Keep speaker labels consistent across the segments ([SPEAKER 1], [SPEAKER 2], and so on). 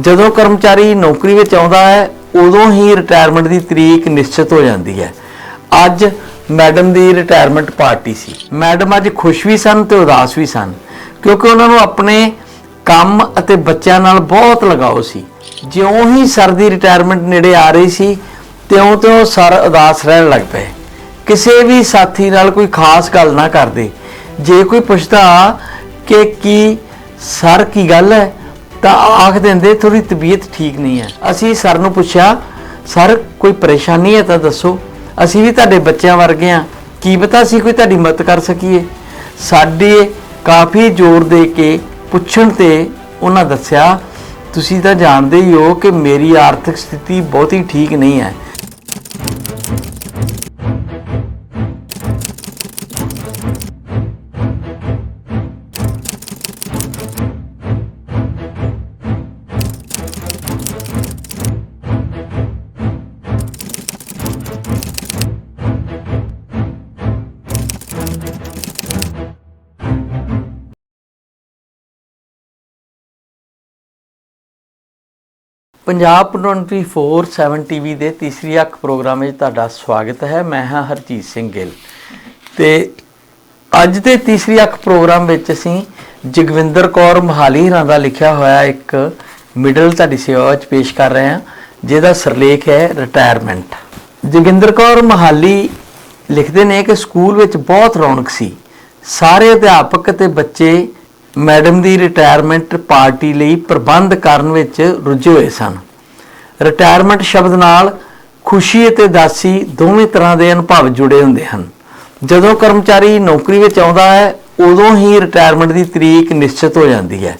[SPEAKER 1] ਜਦੋਂ ਕਰਮਚਾਰੀ ਨੌਕਰੀ ਵਿੱਚ ਆਉਂਦਾ ਹੈ, ਉਦੋਂ ਹੀ ਰਿਟਾਇਰਮੈਂਟ ਦੀ ਤਰੀਕ ਨਿਸ਼ਚਿਤ ਹੋ ਜਾਂਦੀ ਹੈ। ਅੱਜ ਮੈਡਮ ਦੀ ਰਿਟਾਇਰਮੈਂਟ ਪਾਰਟੀ ਸੀ। ਮੈਡਮ ਅੱਜ ਖੁਸ਼ ਵੀ ਸਨ ਤੇ ਉਦਾਸ ਵੀ ਸਨ, ਕਿਉਂਕਿ ਉਹਨਾਂ ਨੂੰ ਆਪਣੇ ਕੰਮ ਅਤੇ ਬੱਚਿਆਂ ਨਾਲ ਬਹੁਤ ਲਗਾਓ ਸੀ। ਜਿਉਂ ਹੀ ਸਰ ਦੀ ਰਿਟਾਇਰਮੈਂਟ ਨੇੜੇ ਆ ਰਹੀ ਸੀ ਤਿਉਂ-ਤਿਉਂ ਸਰ ਉਦਾਸ ਰਹਿਣ ਲੱਗ ਪਏ। ਕਿਸੇ ਵੀ ਸਾਥੀ ਨਾਲ ਕੋਈ ਖਾਸ ਗੱਲ ਨਾ ਕਰਦੇ। ਜੇ ਕੋਈ ਪੁੱਛਦਾ ਕਿ ਕੀ ਸਰ ਕੀ ਗੱਲ ਹੈ ਤਾਂ ਆਖ ਦਿੰਦੇ ਥੋੜੀ ਤਬੀਅਤ ਠੀਕ ਨਹੀਂ ਹੈ। ਅਸੀਂ ਸਰ ਨੂੰ ਪੁੱਛਿਆ, ਸਰ, ਕੋਈ ਪਰੇਸ਼ਾਨੀ ਹੈ ਤਾਂ ਦੱਸੋ। ਅਸੀਂ ਵੀ ਤੁਹਾਡੇ ਬੱਚਿਆਂ ਵਰਗੇ ਆ ਕੀ ਪਤਾ ਅਸੀਂ ਕੋਈ ਤੁਹਾਡੀ ਮਦਦ ਕਰ ਸਕੀਏ? ਸਾਡੇ ਕਾਫੀ ਜ਼ੋਰ ਦੇ ਕੇ ਪੁੱਛਣ ਤੇ ਉਹਨਾਂ ਦੱਸਿਆ, ਤੁਸੀਂ ਤਾਂ ਜਾਣਦੇ ਹੀ ਹੋ ਕਿ ਮੇਰੀ ਆਰਥਿਕ ਸਥਿਤੀ ਬਹੁਤੀ ਠੀਕ ਨਹੀਂ ਹੈ। ਪੰਜਾਬ 24/7 ਟੀਵੀ ਦੇ ਤੀਸਰੀ ਅੱਖ ਪ੍ਰੋਗਰਾਮ ਵਿੱਚ ਤੁਹਾਡਾ ਸਵਾਗਤ ਹੈ। ਮੈਂ ਹਾਂ ਹਰਜੀਤ ਸਿੰਘ ਗਿੱਲ। ਤੇ ਅੱਜ ਦੇ ਤੀਸਰੀ ਅੱਖ ਪ੍ਰੋਗਰਾਮ ਵਿੱਚ ਅਸੀਂ ਜਗਵਿੰਦਰ ਕੌਰ ਮਹਾਲੀ ਹਰਾਂ ਦਾ ਲਿਖਿਆ ਹੋਇਆ ਇੱਕ ਮਿਡਲ ਤੁਹਾਡੀ ਸੇਵਾ ਵਿੱਚ ਪੇਸ਼ ਕਰ ਰਹੇ ਹਾਂ, ਜਿਹਦਾ ਸਿਰਲੇਖ ਹੈ ਰਿਟਾਇਰਮੈਂਟ ਜੋਗਿੰਦਰ ਕੌਰ ਮਹਾਲੀ ਲਿਖਦੇ ਨੇ ਕਿ ਸਕੂਲ ਵਿੱਚ ਬਹੁਤ ਰੌਣਕ ਸੀ। ਸਾਰੇ ਅਧਿਆਪਕ ਤੇ ਬੱਚੇ ਮੈਡਮ ਦੀ ਰਿਟਾਇਰਮੈਂਟ ਪਾਰਟੀ ਲਈ ਪ੍ਰਬੰਧ ਕਰਨ ਵਿੱਚ ਰੁੱਝੇ ਹੋਏ ਸਨ। ਰਿਟਾਇਰਮੈਂਟ ਸ਼ਬਦ ਨਾਲ ਖੁਸ਼ੀ ਅਤੇ ਦਾਸੀ ਦੋਵੇਂ ਤਰ੍ਹਾਂ ਦੇ ਅਨੁਭਵ ਜੁੜੇ ਹੁੰਦੇ ਹਨ। ਜਦੋਂ ਕਰਮਚਾਰੀ ਨੌਕਰੀ ਵਿੱਚ ਆਉਂਦਾ ਹੈ, ਉਦੋਂ ਹੀ ਰਿਟਾਇਰਮੈਂਟ ਦੀ ਤਰੀਕ ਨਿਸ਼ਚਿਤ ਹੋ ਜਾਂਦੀ ਹੈ।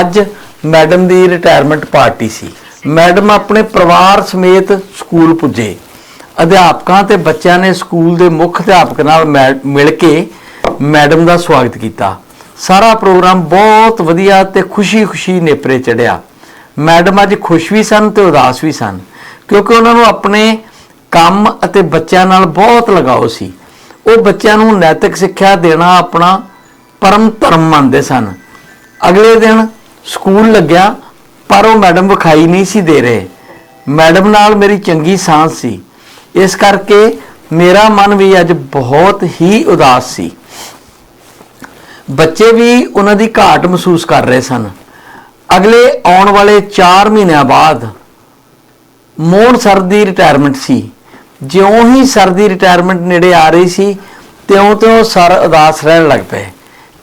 [SPEAKER 1] ਅੱਜ ਮੈਡਮ ਦੀ ਰਿਟਾਇਰਮੈਂਟ ਪਾਰਟੀ ਸੀ। ਮੈਡਮ ਆਪਣੇ ਪਰਿਵਾਰ ਸਮੇਤ ਸਕੂਲ ਪੁੱਜੇ। ਅਧਿਆਪਕਾਂ ਤੇ ਬੱਚਿਆਂ ਨੇ ਸਕੂਲ ਦੇ ਮੁੱਖ ਅਧਿਆਪਕ ਨਾਲ ਮੈ- ਮਿਲ ਕੇ ਮੈਡਮ ਦਾ ਸਵਾਗਤ ਕੀਤਾ। ਸਾਰਾ ਪ੍ਰੋਗਰਾਮ ਬਹੁਤ ਵਧੀਆ ਤੇ ਖੁਸ਼ੀ-ਖੁਸ਼ੀ ਨੇਪਰੇ ਚੜਿਆ। ਮੈਡਮ ਅੱਜ ਖੁਸ਼ ਵੀ ਸਨ ਤੇ ਉਦਾਸ ਵੀ ਸਨ, ਕਿਉਂਕਿ ਉਹਨਾਂ ਨੂੰ ਆਪਣੇ ਕੰਮ ਅਤੇ ਬੱਚਿਆਂ ਨਾਲ ਬਹੁਤ ਲਗਾਓ ਸੀ। ਉਹ ਬੱਚਿਆਂ ਨੂੰ ਨੈਤਿਕ ਸਿੱਖਿਆ ਦੇਣਾ ਆਪਣਾ ਪਰਮ ਧਰਮ ਮੰਨਦੇ ਸਨ। ਅਗਲੇ ਦਿਨ ਸਕੂਲ ਲੱਗਿਆ, ਪਰ ਉਹ ਮੈਡਮ ਵਿਖਾਈ ਨਹੀਂ ਸੀ ਦੇ ਰਹੇ। ਮੈਡਮ ਨਾਲ ਮੇਰੀ ਚੰਗੀ ਸਾਂਝ ਸੀ। ਇਸ ਕਰਕੇ ਮੇਰਾ ਮਨ ਵੀ ਅੱਜ ਬਹੁਤ ਹੀ ਉਦਾਸ ਸੀ। ਬੱਚੇ ਵੀ ਉਹਨਾਂ ਦੀ ਘਾਟ ਮਹਿਸੂਸ ਕਰ ਰਹੇ ਸਨ। ਅਗਲੇ ਆਉਣ ਵਾਲੇ 4 ਮਹੀਨਿਆਂ ਬਾਅਦ ਮੋਹਨ ਸਰ ਦੀ ਰਿਟਾਇਰਮੈਂਟ ਸੀ। ਜਿਉਂ ਹੀ ਸਰ ਦੀ ਰਿਟਾਇਰਮੈਂਟ ਨੇੜੇ ਆ ਰਹੀ ਸੀ ਤਿਉਂ-ਤਿਉਂ ਸਰ ਉਦਾਸ ਰਹਿਣ ਲੱਗ ਪਏ।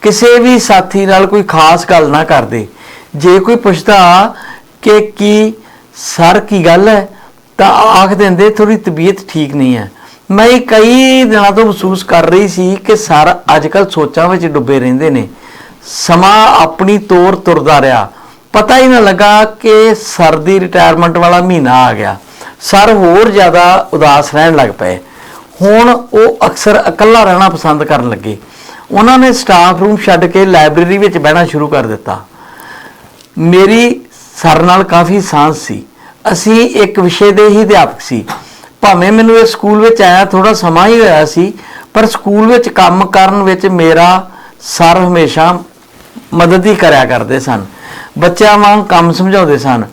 [SPEAKER 1] ਕਿਸੇ ਵੀ ਸਾਥੀ ਨਾਲ ਕੋਈ ਖਾਸ ਗੱਲ ਨਾ ਕਰਦੇ। ਜੇ ਕੋਈ ਪੁੱਛਦਾ ਕਿ ਕੀ ਸਰ ਕੀ ਗੱਲ ਹੈ, ਤਾਂ ਆਖ ਦਿੰਦੇ ਥੋੜੀ ਤਬੀਅਤ ਠੀਕ ਨਹੀਂ ਹੈ। ਮੈਂ ਕਈ ਦਿਨਾਂ ਤੋਂ ਮਹਿਸੂਸ ਕਰ ਰਹੀ ਸੀ ਕਿ ਸਰ ਅੱਜਕੱਲ ਸੋਚਾਂ ਵਿੱਚ ਡੁੱਬੇ ਰਹਿੰਦੇ ਨੇ। ਸਮਾਂ ਆਪਣੀ ਤੋਰ ਤੁਰਦਾ ਰਿਹਾ। ਪਤਾ ਹੀ ਨਾ ਲੱਗਾ ਕਿ ਸਰ ਦੀ ਰਿਟਾਇਰਮੈਂਟ ਵਾਲਾ ਮਹੀਨਾ ਆ ਗਿਆ। ਸਰ ਹੋਰ ਜ਼ਿਆਦਾ ਉਦਾਸ ਰਹਿਣ ਲੱਗ ਪਏ। ਹੁਣ ਉਹ ਅਕਸਰ ਇਕੱਲਾ ਰਹਿਣਾ ਪਸੰਦ ਕਰਨ ਲੱਗੇ। ਉਹਨਾਂ ਨੇ ਸਟਾਫ ਰੂਮ ਛੱਡ ਕੇ ਲਾਇਬ੍ਰੇਰੀ ਵਿੱਚ ਬਹਿਣਾ ਸ਼ੁਰੂ ਕਰ ਦਿੱਤਾ। ਮੇਰੀ ਸਰ ਨਾਲ ਕਾਫੀ ਸਾਂਝ ਸੀ। ਅਸੀਂ ਇੱਕ ਵਿਸ਼ੇ ਦੇ ਹੀ ਅਧਿਆਪਕ ਸੀ। ਭਾਵੇਂ ਮੈਨੂੰ ਇਹ ਸਕੂਲ ਵਿੱਚ ਆਇਆ ਥੋੜਾ ਸਮਾਂ ਹੀ ਹੋਇਆ ਸੀ, ਪਰ ਸਕੂਲ ਵਿੱਚ ਕੰਮ ਕਰਨ ਵਿੱਚ ਮੇਰਾ ਸਰ ਹਮੇਸ਼ਾ ਮਦਦ ਹੀ ਕਰਿਆ ਕਰਦੇ ਸਨ। ਬੱਚਿਆਂ ਵਾਂਗ ਕੰਮ ਸਮਝਾਉਂਦੇ ਸਨ।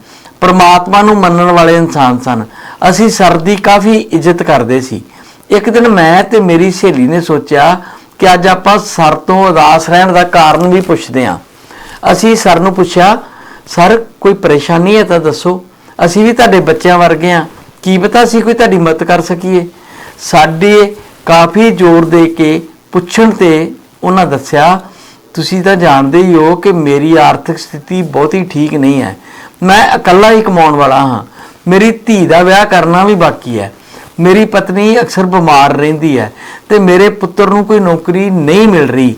[SPEAKER 1] ਪਰਮਾਤਮਾ ਨੂੰ ਮੰਨਣ ਵਾਲੇ ਇਨਸਾਨ ਸਨ। ਅਸੀਂ ਸਰ ਦੀ ਕਾਫੀ ਇੱਜ਼ਤ ਕਰਦੇ ਸੀ। ਇੱਕ ਦਿਨ ਮੈਂ ਤੇ ਮੇਰੀ ਸਹੇਲੀ ਨੇ ਸੋਚਿਆ ਕਿ ਅੱਜ ਆਪਾਂ ਸਰ ਤੋਂ ਉਦਾਸ ਰਹਿਣ ਦਾ ਕਾਰਨ ਵੀ ਪੁੱਛਦੇ ਹਾਂ। ਅਸੀਂ ਸਰ ਨੂੰ ਪੁੱਛਿਆ, ਸਰ, ਕੋਈ ਪਰੇਸ਼ਾਨੀ ਹੈ ਤਾਂ ਦੱਸੋ। ਅਸੀਂ ਵੀ ਤੁਹਾਡੇ ਬੱਚਿਆਂ ਵਰਗੇ ਆ ਕੀ ਪਤਾ ਅਸੀਂ ਕੋਈ ਤੁਹਾਡੀ ਮਦਦ ਕਰ ਸਕੀਏ? ਸਾਡੇ ਕਾਫੀ ਜ਼ੋਰ ਦੇ ਕੇ ਪੁੱਛਣ ਤੇ ਉਹਨਾਂ ਦੱਸਿਆ, ਤੁਸੀਂ ਤਾਂ ਜਾਣਦੇ ਹੀ ਹੋ ਕਿ ਮੇਰੀ ਆਰਥਿਕ ਸਥਿਤੀ ਬਹੁਤੀ ਠੀਕ ਨਹੀਂ ਹੈ। ਮੈਂ ਇਕੱਲਾ ਹੀ ਕਮਾਉਣ ਵਾਲਾ ਹਾਂ। ਮੇਰੀ ਧੀ ਦਾ ਵਿਆਹ ਕਰਨਾ ਵੀ ਬਾਕੀ ਹੈ। ਮੇਰੀ ਪਤਨੀ ਅਕਸਰ ਬਿਮਾਰ ਰਹਿੰਦੀ ਹੈ ਤੇ ਮੇਰੇ ਪੁੱਤਰ ਨੂੰ ਕੋਈ ਨੌਕਰੀ ਨਹੀਂ ਮਿਲ ਰਹੀ।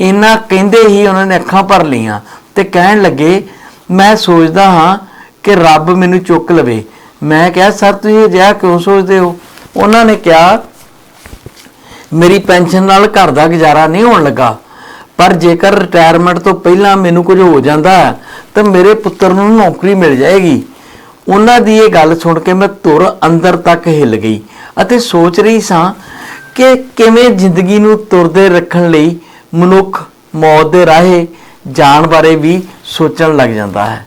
[SPEAKER 1] ਇਹਨਾਂ ਕਹਿੰਦੇ ਹੀ ਉਹਨਾਂ ਨੇ ਅੱਖਾਂ ਭਰ ਲਈਆਂ ਤੇ ਕਹਿਣ ਲੱਗੇ, ਮੈਂ ਸੋਚਦਾ ਹਾਂ ਕਿ ਰੱਬ ਮੈਨੂੰ ਚੁੱਕ ਲਵੇ। ਮੈਂ ਕਿਹਾ ਸਰ ਤੁਸੀਂ ਅਜਿਹਾ ਕਿਉਂ ਸੋਚਦੇ ਹੋ? ਉਹਨਾਂ ਨੇ ਕਿਹਾ ਮੇਰੀ ਪੈਨਸ਼ਨ ਨਾਲ ਘਰ ਦਾ ਗੁਜ਼ਾਰਾ ਨਹੀਂ ਹੋਣ ਲੱਗਾ। ਪਰ ਜੇਕਰ ਰਿਟਾਇਰਮੈਂਟ ਤੋਂ ਪਹਿਲਾਂ ਮੈਨੂੰ ਕੁਝ ਹੋ ਜਾਂਦਾ ਹੈ, ਤਾਂ ਮੇਰੇ ਪੁੱਤਰ ਨੂੰ ਨੌਕਰੀ ਮਿਲ ਜਾਏਗੀ। ਉਹਨਾਂ ਦੀ ਇਹ ਗੱਲ ਸੁਣ ਕੇ ਮੈਂ ਧੁਰ ਅੰਦਰ ਤੱਕ ਹਿੱਲ ਗਈ ਅਤੇ ਸੋਚ ਰਹੀ ਸਾਂ ਕਿ ਕਿਵੇਂ ਜ਼ਿੰਦਗੀ ਨੂੰ ਤੁਰਦੇ ਰੱਖਣ ਲਈ ਮਨੁੱਖ ਮੌਤ ਦੇ ਰਾਹੇ ਜਾਣ ਬਾਰੇ ਵੀ ਸੋਚਣ ਲੱਗ ਜਾਂਦਾ ਹੈ।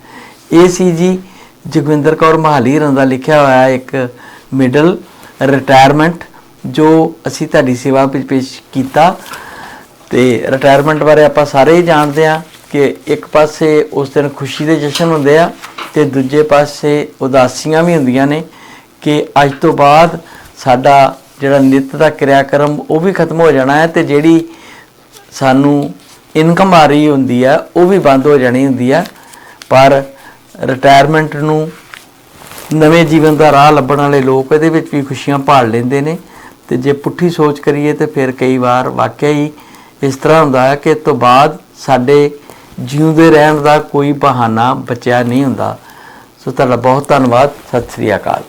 [SPEAKER 1] ਇਹ ਸੀ ਜੀ ਜਗਵਿੰਦਰ ਕੌਰ ਮਹਾਲੀ ਹੋਰਾਂ ਦਾ ਲਿਖਿਆ ਹੋਇਆ ਇੱਕ ਮਿਡਲ ਰਿਟਾਇਰਮੈਂਟ ਜੋ ਅਸੀਂ ਤੁਹਾਡੀ ਸੇਵਾ ਵਿੱਚ ਪੇਸ਼ ਕੀਤਾ। ਤੇ ਰਿਟਾਇਰਮੈਂਟ ਬਾਰੇ ਆਪਾਂ ਸਾਰੇ ਹੀ ਜਾਣਦੇ ਆ ਕਿ ਇੱਕ ਪਾਸੇ ਉਸ ਦਿਨ ਖੁਸ਼ੀ ਦੇ ਜਸ਼ਨ ਹੁੰਦੇ ਆ ਤੇ ਦੂਜੇ ਪਾਸੇ ਉਦਾਸੀਆਂ ਵੀ ਹੁੰਦੀਆਂ ਨੇ ਕਿ ਅੱਜ ਤੋਂ ਬਾਅਦ ਸਾਡਾ ਜਿਹੜਾ ਨਿੱਤ ਦਾ ਕਿਰਿਆਕਰਮ ਉਹ ਵੀ ਖਤਮ ਹੋ ਜਾਣਾ ਹੈ ਤੇ ਜਿਹੜੀ ਸਾਨੂੰ ਇਨਕਮ ਆ ਰਹੀ ਹੁੰਦੀ ਆ ਉਹ ਵੀ ਬੰਦ ਹੋ ਜਾਣੀ ਹੁੰਦੀ ਆ ਪਰ ਰਿਟਾਇਰਮੈਂਟ ਨੂੰ ਨਵੇਂ ਜੀਵਨ ਦਾ ਰਾਹ ਲੱਭਣ ਵਾਲੇ ਲੋਕ ਇਹਦੇ ਵਿੱਚ ਵੀ ਖੁਸ਼ੀਆਂ ਭਾਲ ਲੈਂਦੇ ਨੇ ਤੇ ਜੇ ਪੁੱਠੀ ਸੋਚ ਕਰੀਏ ਤੇ ਫਿਰ ਕਈ ਵਾਰ ਵਾਕਿਆ ਹੀ ਇਸ ਤਰ੍ਹਾਂ ਹੁੰਦਾ ਹੈ ਕਿ ਇਸ ਤੋਂ ਬਾਅਦ ਸਾਡੇ ਜਿਉਂਦੇ ਰਹਿਣ ਦਾ ਕੋਈ ਬਹਾਨਾ ਬਚਿਆ ਨਹੀਂ ਹੁੰਦਾ। ਸੋ ਤੁਹਾਡਾ ਬਹੁਤ ਧੰਨਵਾਦ। ਸਤਿ ਸ੍ਰੀ ਅਕਾਲ।